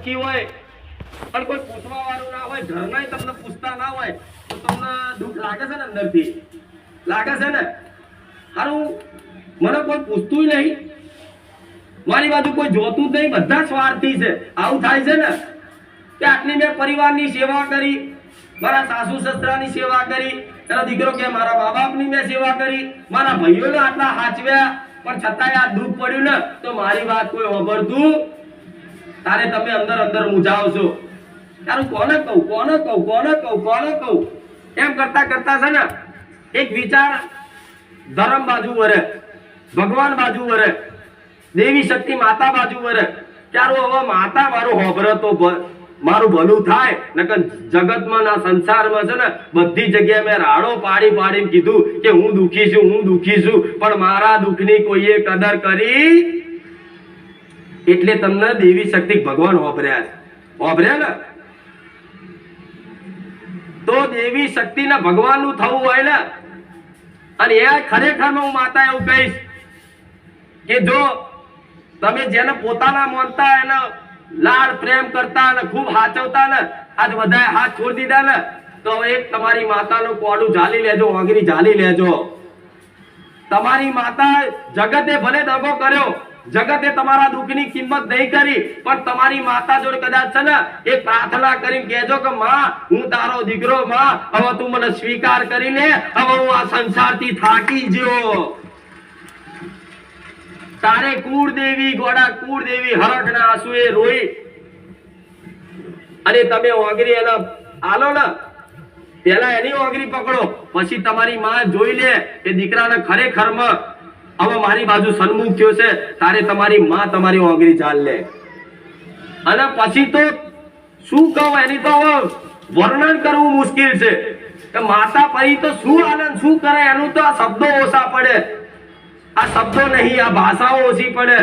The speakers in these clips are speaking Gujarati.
દુઃખી હોય, પણ કોઈ પૂછવા વાળું ના હોય ઘરના તમને પૂછતા ના હોય, તો તમને દુઃખ લાગે છે ને અંદરથી? લાગે છે ને? હારું, મને કોઈ પૂછતું નહીં. મારી બાજુ કોઈ જોતું જ નહીં, બધા સ્વાર્થી છે. આવું થાય છે ને? કે આટલી મેં પરિવારની સેવા કરી, મારા સાસુ સસરાની સેવા કરી, એનો દીકરો કે મારા મા બાપની મેં સેવા કરી, મારા ભાઈઓને આટલા હાચવ્યા, પણ છતાંય આ દુઃખ પડ્યું ને? તો મારી વાત કોઈ સાંભળતું તારે તમે અંદર અંદર મૂંઝાવશો તારું કોને કહું કોને કહું કોને કહું કોને કહું? એમ કરતા કરતા છે ને, એક વિચાર ધર્મ બાજુ વરે ભગવાન બાજુ વરે દેવી શક્તિ માતા બાજુ વરે ત્યારે હવે માતા મારું હોભરે તો મારું ભલું થાય, નકર જગતમાં ના સંસારમાં છે ને, બધી જગ્યાએ મેં રાડો પાડી પાડીને કીધું કે હું દુખી છું, હું દુખી છું, પણ મારા દુઃખની કોઈએ કદર કરી એટલે તમને દેવી શક્તિ ભગવાન હોભર્યા છે. ઓભર્યા ને? તો દેવી શક્તિ ને ભગવાનનું થવું હોય ને, અને એ ખરેખર હું માતા એવું કહીશ કે જો તમે જેને પોતાના માનતા એને લાડ પ્રેમ કરતા અને ખૂબ હાચવતા ને, આજ બધાએ હાથ છોડી દીધા ને, તો એક તમારી માતાનું કોડું ઝાલી લેજો વાંગરી ઝાલી લેજો. તમારી માતા જગતે ભલે દગો કર્યો, જગતે તમારા દુઃખની કિંમત નહીં કરી, પણ તમારી માતા જોડે કદાચ છે ને, એ પ્રાર્થના કરીને કહેજો કે, માં, હું તારો દીકરો, માં, હવે તું મને સ્વીકાર કરી લે હવે હું આ સંસારથી થાકી ગયો. તારે કુળ દેવી ગોડા કુળ કુળદેવી હરખના આંસુએ રોઈ. અને તમે ઓગરી એના આલો ને પેલા એની ઓગરી પકડો, પછી તમારી માં જોઈ લે કે દીકરાને ખરેખરમાં હવે મારી બાજુ સન્મુખ થયો છે, તારે તમારી માં તમારી ઓગરી ચાલ લે. અને પછી તો શું કહું એની તો વર્ણન કરવું મુશ્કેલ છે. કે માતા પછી તો શું આનંદ, શું કરે, એનું તો આ શબ્દો ઓછા પડે. આ શબ્દો નહીં, આ ભાષાઓ ઓછી પડે.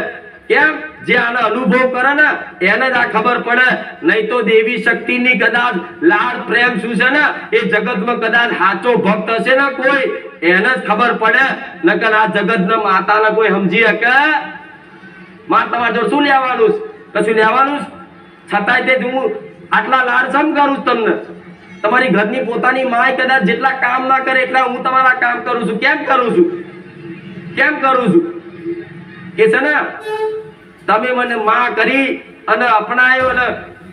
કેમ? જે આનો અનુભવ કરે ને, એને જ આ ખબર પડે. નહીં તો દેવી શક્તિની કદાચ લાડ પ્રેમ શું છે ને, એ જગતમાં કદાચ સાચો ભક્ત હશે ને કોઈ, એને જ ખબર પડે. નકર આ જગતના માતાને કોઈ સમજી શકે? માં તમારે જોડે શું લેવાનું? કશું લેવાનું? છતાંય તે હું આટલા લાડ સમ કરું તમને? તમારી ઘરની પોતાની માય કદાચ જેટલા કામ ના કરે એટલા હું તમારા કામ કરું છું. કેમ કરું છું? કેમ કરું છું? કે છે ને, તમે મને માં કરી અને અપનાયો અને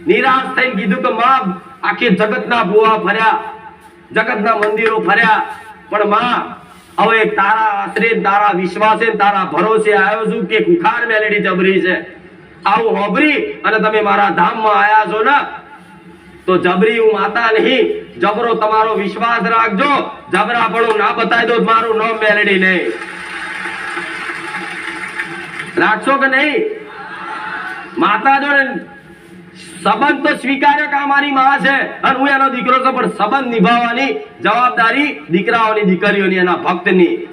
નિરાશ થઈને કીધું કે માં આખી જગતના ભુવા ફર્યા જગતના મંદિરો ફર્યા પણ માં, હવે તારા આશરે તારા વિશ્વાસે તારા ભરોસે આવ્યો છું કે કુખાર મેલેડી જબરી છે. આવું હોબરી અને તમે મારા ધામમાં આવ્યા છો ને, તો જબરી હું માતા નહીં. જબરો તમારો વિશ્વાસ રાખજો. જબરા પણ ના બતાવી દો, મારું નામ મેલેડી નહીં. રાખશો કે નહીં? માતા જોડે સંબંધ તો સ્વીકાર્યો કે આ મારી માં છે અને હું એનો દીકરો છું, પણ સંબંધ નિભાવવાની જવાબદારી દીકરાઓની, દીકરીઓની એના ભક્તની.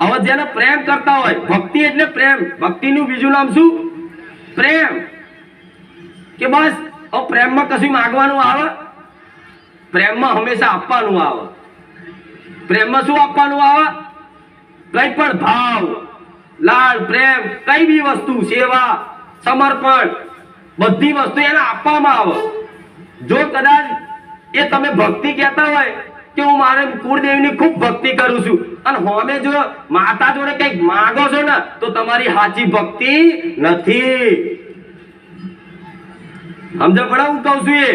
હવે જેને પ્રેમ કરતા હોય, ભક્તિ એટલે પ્રેમ. ભક્તિનું બીજું નામ શું? પ્રેમ. કે બસ, હવે પ્રેમમાં કશું માગવાનું આવે? પ્રેમમાં હંમેશા આપવાનું આવે. પ્રેમમાં શું આપવાનું આવે? કઈ પણ ભાવ. લાડ પ્રેમ, કઈ બી વસ્તુ, સેવા, સમર્પણ, બધી વસ્તુ એને આપવામાં આવે. જો કદાચ એ તમે ભક્તિ કહેતા હોય કે હું મારે કુળદેવીની ખૂબ ભક્તિ કરું છું, અને હોમે જો માતા જોડે કંઈક માંગો છો ને, તો તમારી સાચી ભક્તિ નથી. સમજો પડે હું કહું છું એ.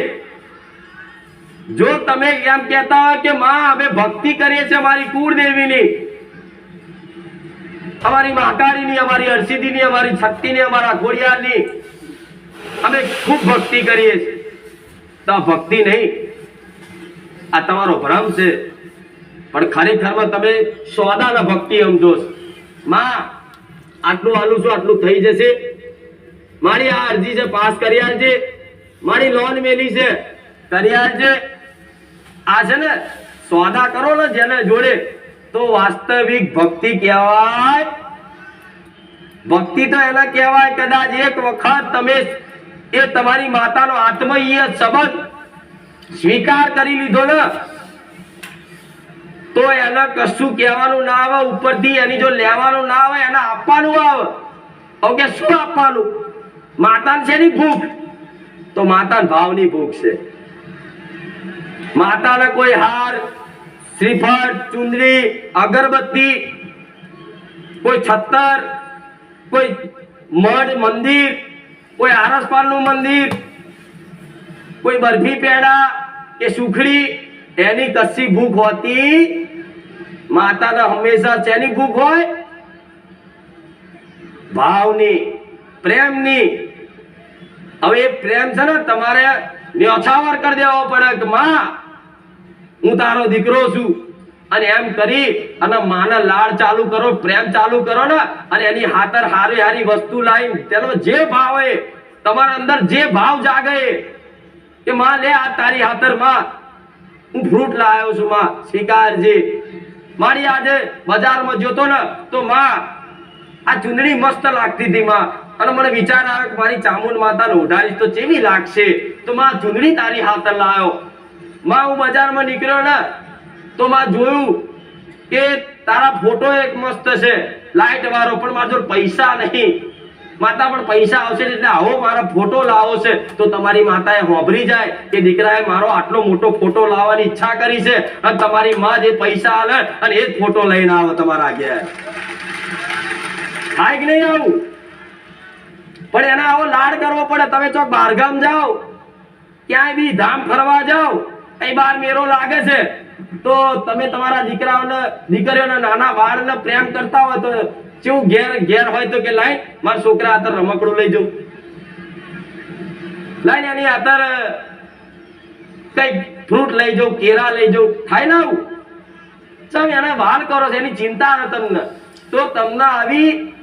જો તમે એમ કહેતા હોય કે માં, અમે ભક્તિ કરીએ છીએ મારી કુળદેવીની અમારી મહાકાળીની અમારી હરસિદ્ધિની અમારી શક્તિની, અમારા ખોડિયારની અમે ખૂબ ભક્તિ કરીએ છીએ. તો ભક્તિ નહીં, આ તમારો ભ્રમ છે. પણ ખરેખરમાં તમે સોદાના ભક્તિ સમજો છો. માં, આટલું આલું છું, આટલું થઈ જશે. મારી આ અરજી છે, પાસ કરી આલજે. મારી લોન મેલી છે, કરી આલજે. આ છે ને, સોદા કરો ને જેને જોડે તો વાસ્તવિક ભક્તિ કહેવાય. ભક્તિ તો એને કહેવાય કદાચ એક વખત તમે એ તમારી માતાનો આત્મીય સંબંધ સ્વીકાર કરી લીધો ને, તો એને કશું કહેવાનું ના આવે, ઉપરથી એની જો લેવાનું ના આવે, એને આપવાનું આવે. ઓકે શું આપવાનું? માતાને શેની ભૂખ? તો માતાને ભાવની ભૂખ છે. માતાને કોઈ હાર શ્રીફળ ચુંદડી અગરબત્તી, કોઈ છત્તર, કોઈ મઢ મંદિર, કોઈ આરસપાલનું મંદિર, કોઈ બરફી પેડા કે સુખડી, એની કશી ભૂખ હોતી માતાને હંમેશા શેની ભૂખ હોય? ભાવની, પ્રેમની. હવે એ પ્રેમ છે ને, તમારે ન્યોછાવર કરી દેવો પડે કે માં હું તારો દીકરો છું. અને એમ કરી, અને માના લાડ ચાલુ કરો, પ્રેમ ચાલુ કરો ને, અને એની હાથર હારી હારી વસ્તુ લાવી તેનો જે ભાવ હોય, તમારા અંદર જે ભાવ જાગે કે માં લે આ તારી હાથરમાં હું ફ્રૂટ લાવ્યો છું માં, શિકારજી. મારી આજે બજારમાં જોતો ને, તો માં, આ ચૂંદડી મસ્ત લાગતી હતી માં. અને મને વિચાર આવ્યો કે મારી ચામુંડ માતાને ઉઢાડીશ તો કેવી લાગશે? તો માં ચૂંદડી તારી હાથર લાવ્યો. માં હું બજારમાં નીકળ્યો ને, તો માં જોયું કે તારા ફોટો એક મસ્ત છે. લાઈટ વાળો, પણ મારા જોડે પૈસા નહીં. માતા પણ પૈસા આવશે એટલે આવો મારા ફોટો લાવો છે. તો તમારી માતાએ હોભરી જાય કે દીકરાએ મારો આટલો મોટો ફોટો લાવવાની ઈચ્છા કરી છે. અને તમારી માં જે પૈસા આલે અને એ જ ફોટો લઈને આવો તમારા આગળ થાય કે નહીં આવું? પણ એના આવો લાડ કરવો પડે. તમે ચોક બહારગામ જાઓ, ક્યાંય બી ધામ ફરવા જાઓ અહીં બાર મેરો લાગે છે? તો તમે તમારા દીકરાઓને, દીકરીઓને નાના બાળને પ્રેમ કરતા હોય તો કેવું ઘેર ઘેર હોય તો કે લાઈ મારા છોકરા આતર રમકડું લઈ જાઉં. લાઈ એની આતર કઈ ફ્રૂટ લઈ જાઉં કેરા લઈ જાઉં. થાય ને આવું? તમે એને વાલ કરો છો, એની ચિંતા ન તમને. તો તમને આવી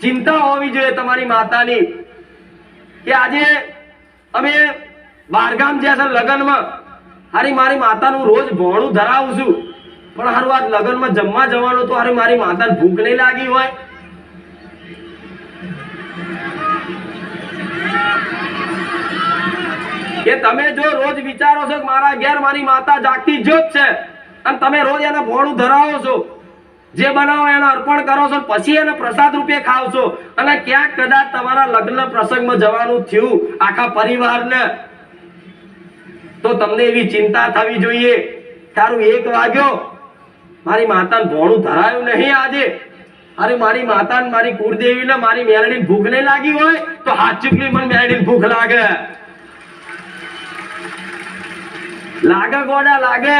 ચિંતા હોવી જોઈએ તમારી માતાની. કે આજે અમે બારગામ જ્યાં છે લગ્નમાં હારી મારી માતાનું રોજ ભોણું ધરાવું છું. પણ હારું આજ લગ્નમાં જમવા જવાનું તો હારી મારી માતાને ભૂખ નહીં લાગી હોય. કે તમે જો રોજ વિચારો છો કે મારા ઘેર મારી માતા જાગતી જ છે, અને તમે રોજ એને ભોણું ધરાવો છો. જે બનાવો એને અર્પણ કરો છો પછી એને પ્રસાદ રૂપે ખાવ છો. અને ક્યાંક કદાચ તમારા લગ્ન પ્રસંગમાં જવાનું થયું આખા પરિવારને. તો તમને એવી ચિંતા થવી જોઈએ. તારું એક વાગ્યો. મારી માતાને ભોણું ધરાયું નહીં આજે. અરે મારી માતાને મારી કુળદેવીને મારી મેરડીને ભૂખ નહીં લાગી હોય તો હાથ ચૂકલી મને મેરડી ભૂખ લાગે. લાગે ગોડા લાગે.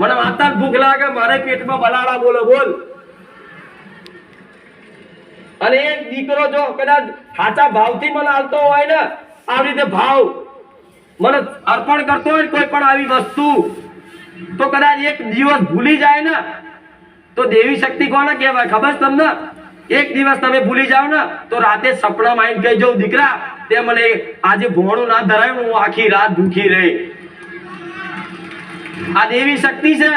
મને માતાને ભૂખ લાગે, મારે પેટમાં બલાડા બોલો, બોલ. અને એક દીકરો જો કદાચ સાચા ભાવથી મને આવતો હોય ને, આવી રીતે ભાવ મને અર્પણ કરતો હોય કોઈ પણ આવી વસ્તુ, તો કદાચ એક દિવસ ભૂલી જાય ને, તો દેવી શક્તિ કોને કહેવાય? ખબર તમને? એક દિવસ તમે ભૂલી જાઓ ને, તો રાતે સપના આવીને કહી જવું દીકરા, તે મને આજે ભોણું ના ધરાયું હું આખી રાત ભૂખી રહી. આ દેવી શક્તિ છે.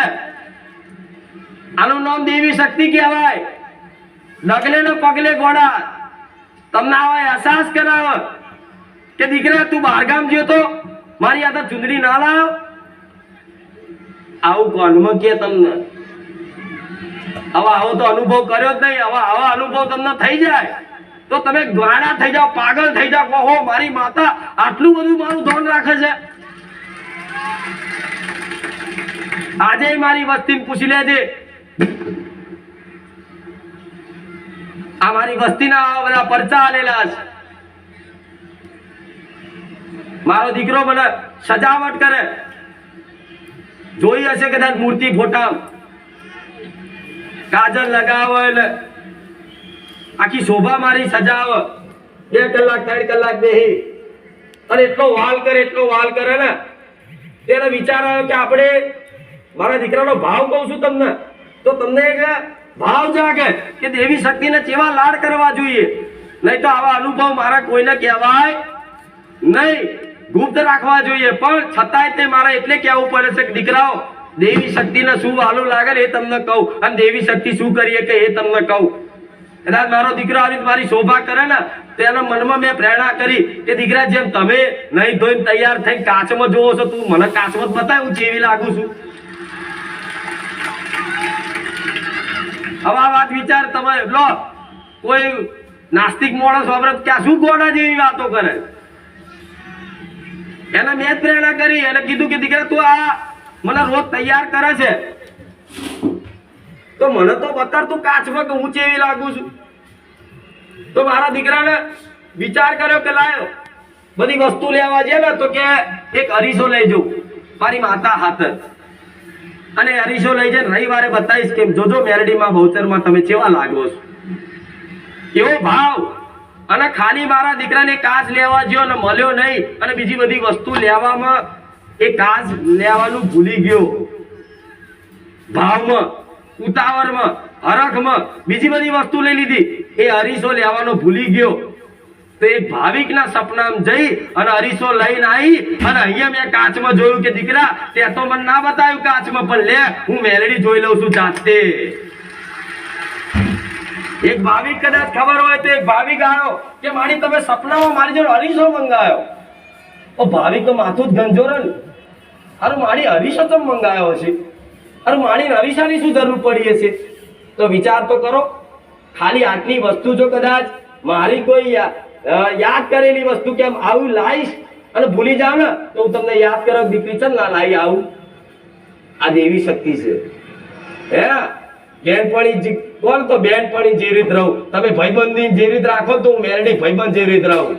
આનું નામ દેવી શક્તિ કહેવાય. નગલે ને પગલે ગોડા તમને આવા અહેસાસ કરાવે કે, દીકરા, તું બહારગામ ગયો તો મારી આ ચુંદડી ના લાવ. આવું કોનમાં કે તમને? હવે આવો તો અનુભવ કર્યો જ નહીં. હવે આવા અનુભવ તમને થઈ જાય. તો તમે ગ્વાડા થઈ જાઓ, પાગલ થઈ જાઓ. કહો મારી માતા, આટલું બધું મારું ધ્યાન રાખે છે. આજે મારી વસ્તી પૂછી લેજે. આ મારી વસ્તીના બધા પરચા આલેલા છે. મારો દીકરો મને સજાવટ કરે. જોઈ હશે કદાચ મૂર્તિ ફોટા. કાજલ લગાવે એટલે આખી શોભા મારી સજાવ. બે કલાક, ત્રણ કલાક બેહી. અને એટલો વાલ કરે, એટલો વાલ કરે ને. ત્યારે વિચાર આવ્યો કે આપણે મારા દીકરાનો ભાવ કહું છું તમને. તો તમને એક ભાવ જાગે કે દેવી શક્તિને કેવા લાડ કરવા જોઈએ? નહીં તો આવા અનુભવ મારા કોઈને કહેવાય નહીં, ગુપ્ત રાખવા જોઈએ. પણ છતાંય તે મારે એટલે કહેવું પડે છે કે, દીકરાઓ, દેવી શક્તિને શું વાલું લાગે એ તમને કહું. અને દેવી શક્તિ શું કરીએ કે એ તમને કહું. કદાચ મારો દીકરો આવી મારી શોભા કરે ને તેના મનમાં મેં પ્રેરણા કરી કે, દીકરા, જેમ તમે નહીં ધોઈને તૈયાર થઈને કાચમાં જોવો છો, તું મને કાચમાં બતાય, હું જેવી લાગુ છું. હવે વાત વિચાર તમે લો, કોઈ નાસ્તિક માણસ વાપરે ક્યાં શું ગોડા જેવી વાતો કરે? એને મેં જ પ્રેરણા કરી એને કીધું કે દીકરા, તું આ મને રોજ તૈયાર કરે છે. તો મને તો બતાર તું કાચમાં કે હું ચેવી લાગુ છું. તો મારા દીકરાને વિચાર કર્યો કે લાયો, બધી વસ્તુ લેવા છે ને તો કે એક અરીસો લઈ જઉં મારી માતા હાથ. અને અરીસો લઈ જઈને રવિવારે બતાવીશ કે, જોજો મેરડીમાં બહુચરમાં તમે કેવા લાગો છો? એવો ભાવ અને ખાલી મારા દીકરાને કાચ લેવા ગયો અને મળ્યો નહીં અને બીજી બધી વસ્તુ લેવામાં એ કાચ લેવાનું ભૂલી ગયો. ભાવમાં, ઉતાવળમાં, હરખમાં બીજી બધી વસ્તુ લઈ લીધી. એ અરીસો લેવાનો ભૂલી ગયો. તો એ ભાવિકના સપનામાં જઈ અને અરીસો લઈને આવી અને અહીંયા મેં કાચમાં જોયું કે દીકરા, તે તો મને ના બતાવ્યું કાચમાં, પણ લે, હું મેલડી જોઈ લઉં છું જાતે. એક ભાવિક કદાચ ખબર હોય તો એક ભાવિક આવ્યો કે મારી તમે સપનામાં મારી જોડે હરીશો મંગાયો. ઓ ભાવિક તો માથું જ ગંજોરે ને. અરે મારી હરીશો તો મંગાયો છે અરે મારી હરીશાની શું જરૂર પડી હશે? તો વિચાર તો કરો. ખાલી આટલી વસ્તુ જો કદાચ મારી કોઈ યાદ કરેલી વસ્તુ કેમ આવું લાવીશ અને ભૂલી જાવ ને, તો હું તમને યાદ કરો દીકરી ચલ ના લાવી આવું. આ દેવી શક્તિ છે. હે? બેનપણી કોણ તો બેનપણી જે રીત રહું? તમે ભાઈબંધી જે રીત રાખો તો હું મેરડી ભાઈબંધ જે રીત રહું.